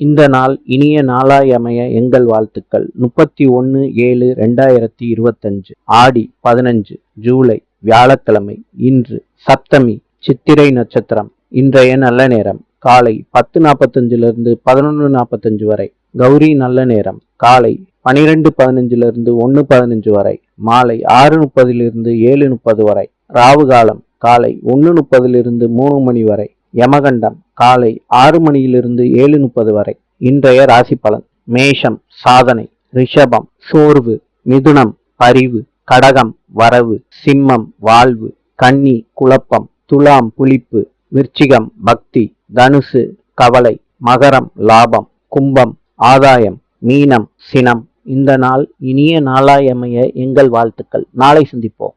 இந்த நாள் இனிய நாளாய் அமைய எங்கள் வாழ்த்துக்கள். முப்பத்தி ஒன்று ஏழு ரெண்டாயிரத்தி இருபத்தஞ்சு ஆடி பதினஞ்சு ஜூலை வியாழக்கிழமை இன்று சப்தமி சித்திரை நட்சத்திரம் இன்றைய நல்ல நேரம் காலை பத்து நாற்பத்தஞ்சிலிருந்து பதினொன்று நாற்பத்தஞ்சு வரை கௌரி நல்ல நேரம் காலை பனிரெண்டு பதினஞ்சிலிருந்து ஒன்று பதினஞ்சு வரை மாலை ஆறு முப்பதிலிருந்து ஏழு முப்பது வரை ராவு காலம் காலை ஒன்று முப்பதிலிருந்து மூணு மணி வரை யமகண்டம் காலை ஆறு மணியிலிருந்து ஏழு முப்பது வரை. இன்றைய ராசி பலன் மேஷம் சாதனை ரிஷபம் சோர்வு மிதுனம் பரிவு கடகம் வரவு சிம்மம் வாழ்வு கன்னி குழப்பம் துலாம் புளிப்பு விருச்சிகம் பக்தி தனுசு கவலை மகரம் லாபம் கும்பம் ஆதாயம் மீனம் சினம். இந்த நாள் இனிய நாளாயமைய எங்கள் வாழ்த்துக்கள். நாளை சந்திப்போம்.